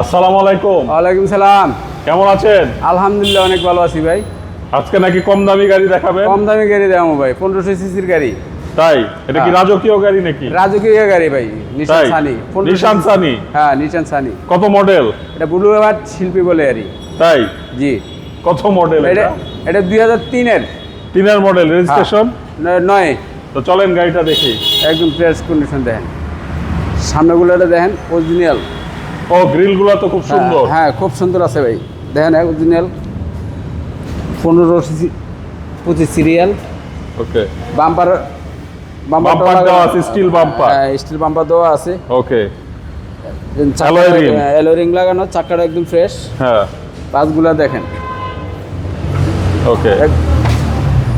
আসসালামু আলাইকুম। ওয়ালাইকুম সালাম। কেমন আছেন? আলহামদুলিল্লাহ অনেক ভালো আছি ভাই। আজকে নাকি কম দামি গাড়ি দেখাবেন? কম দামি গাড়ি দেবো ভাই পনেরোশো সিসির গাড়ি। তাই? এটা কি হ্যাঁ। রাজকীয় গাড়ি নাকি? রাজকীয় গাড়ি ভাই নিশান সানি নিশান সানি হ্যাঁ নিশান সানি কত মডেল এটা বুলুরঘাট শিল্পী বলে আরই তাই? জি। কত মডেল এটা? এটা? এটা দুই হাজার তিনের। তিনের মডেল রেজিস্ট্রেশন নয়। তো চলেন গাড়িটা দেখি। একদম ফ্রেশ কন্ডিশন দেখেন। সামনেগুলো দেখেন অরিজিনাল ও গ্রিলগুলা তো খুব সুন্দর। হ্যাঁ খুব সুন্দর আছে ভাই। দেখেন অরিজিনাল পনেরো পঁচিশ সিরিয়াল ওকে। বাম্পার বাম্পার দেওয়া আছে। স্টিল বাম্পার হ্যাঁ স্টিল বাম্পার দেওয়া আছে। ওকে। অ্যালোরিং লাগানো চাকাটা একদম ফ্রেশ হ্যাঁ। পাঁচগুলা দেখেন। ওকে।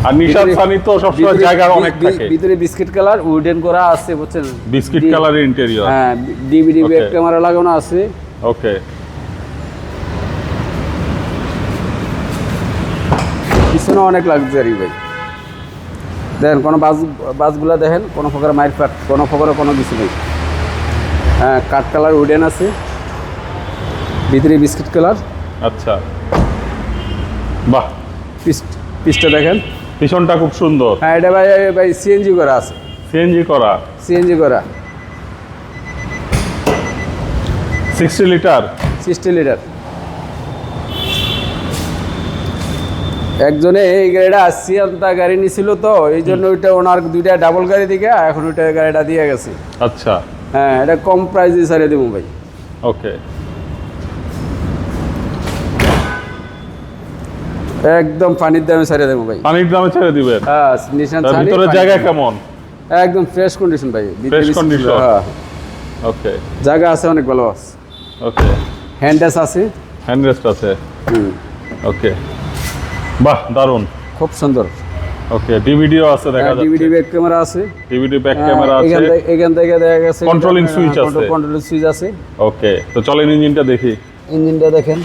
আর নিশান সানি তো সবসময় জায়গার অনেক থাকে। ভিতরে বিস্কিট কালার উডেন করা আছে বুঝছেন বিস্কিট কালারের ইন্টেরিয়র হ্যাঁ ডিভিডি ব্যাক ক্যামেরা লাগানো আছে। ওকে পিছনে অনেক লাক্সারি ভাই। দেখেন কোনো বাস বাসগুলা দেখেন কোনো প্রকার মাইর পাট কোনো প্রকার কোনো কিছু নেই। হ্যাঁ কাঠ কালার উডেন আছে। ভিতরে বিস্কিট কালার। আচ্ছা। বাহ। পিস পিসটা দেখেন। পিছনটা খুব সুন্দর। হ্যাঁ এটা ভাই ভাই সিএনজি করা আছে। সিএনজি করা। সিএনজি করা। সিক্সটি লিটার সিক্সটি লিটার একজনে এই গাড়িটা সিয়ান্তা গাড়ি নিছিল তো এই জন্য ওইটা ওনার দুইটা ডাবল গাড়ি দিকে এখন ওইটা গাড়িটা দিয়ে গেছে। আচ্ছা। হ্যাঁ এটা কম প্রাইসে ছাড়িয়ে দেবো ভাই। ওকে একদম পানির দামে ছাড়িয়ে দেবো ভাই। পানির দামে ছেড়ে দিবেন? হ্যাঁ নিশান তার ভিতরে জায়গা কেমন? একদম ফ্রেশ কন্ডিশন ভাই condition? হ্যাঁ। ওকে জায়গা আছে অনেক ভালো আছে। ওকে হ্যান্ডেস আছে। হ্যান্ড রেস্ট আছে। হুম, ওকে বাহ দারুণ খুব সুন্দর। ওকে ডিভিডিও আছে দেখা যাচ্ছে। ডিভিডি ব্যাক ক্যামেরা আছে ডিভিডি ব্যাক হ্যাঁ, ক্যামেরা এখান আছে থেকে- এখান থেকে দেখা গেছে কন্ট্রোলিং সুইচ আছে। কন্ট্রোলিং সুইচ আছে। ওকে তো চলেন ইঞ্জিনটা দেখি। ইঞ্জিনটা দেখেন।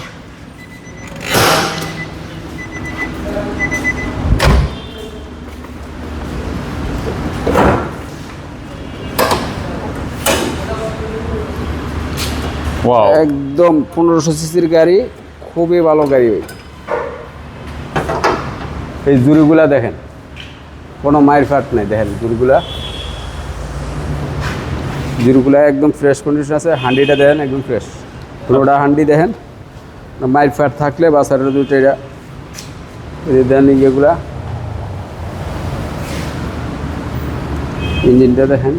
একদম পনেরোশো সিসির গাড়ি, খুবই ভালো গাড়ি। ভাই এই জুড়িগুলা দেখেন, কোনো মায়ের ফাট নাই, দেখেন জুড়িগুলা। জুড়িগুলা একদম ফ্রেশ কন্ডিশন আছে, হান্ডিটা দেখেন একদম ফ্রেশ পুরোটা হান্ডি দেখেন মায়ের ফাট থাকলে বাসারের দুটো এটা দেন ইয়েগুলা। ইঞ্জিনটা দেখেন।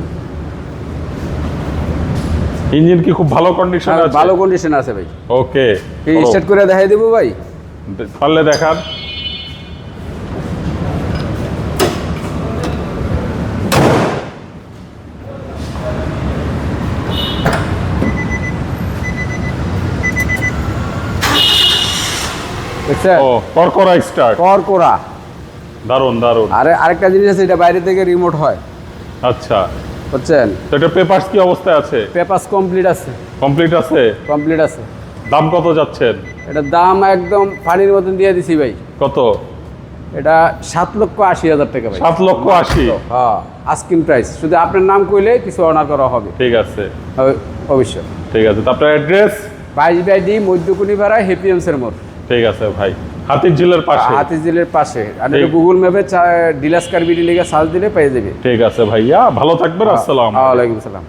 ইঞ্জিন কি খুব ভালো কন্ডিশন হ্যাঁ, আছে? ভালো কন্ডিশন আছে ভাই। ওকে এই স্টার্ট করে দেখাই দেবো ভাই। পারলে দেখান। ও করকরা স্টার্ট করকরা। দারুণ দারুণ আর আরেকটা জিনিস আছে এটা বাইরে থেকে রিমোট হয়। আচ্ছা। বুঝছেন? তো এটা পেপারস কি অবস্থায় আছে? পেপাস কমপ্লিট আছে। কমপ্লিট আছে? কমপ্লিট আছে। দাম কত যাচ্ছেন? এটা দাম একদম পানির মতন দিয়ে দিছি ভাই। কত? এটা সাত লক্ষ আশি হাজার টাকা ভাই। সাত লক্ষ আশি? হ্যাঁ আস্কিং প্রাইস শুধু আপনার নাম কইলে কিছু অনার করা হবে। ঠিক আছে। অবশ্যই। ঠিক আছে তো আপনার অ্যাড্রেস বাইশ বাই ডি মধ্যকুনি ভাড়া হেপিএমসের মোড়। ঠিক আছে ভাই। হাতির ঝিলের পাশে। হাতি জেলের পাশে। আর গুগল ম্যাপে ডিলাস কার্বিটি লিগে সার্চ দিলে পেয়ে যাবে। ঠিক আছে ভাইয়া ভালো থাকবেন আসসালাম ওয়ালাইকুম সালাম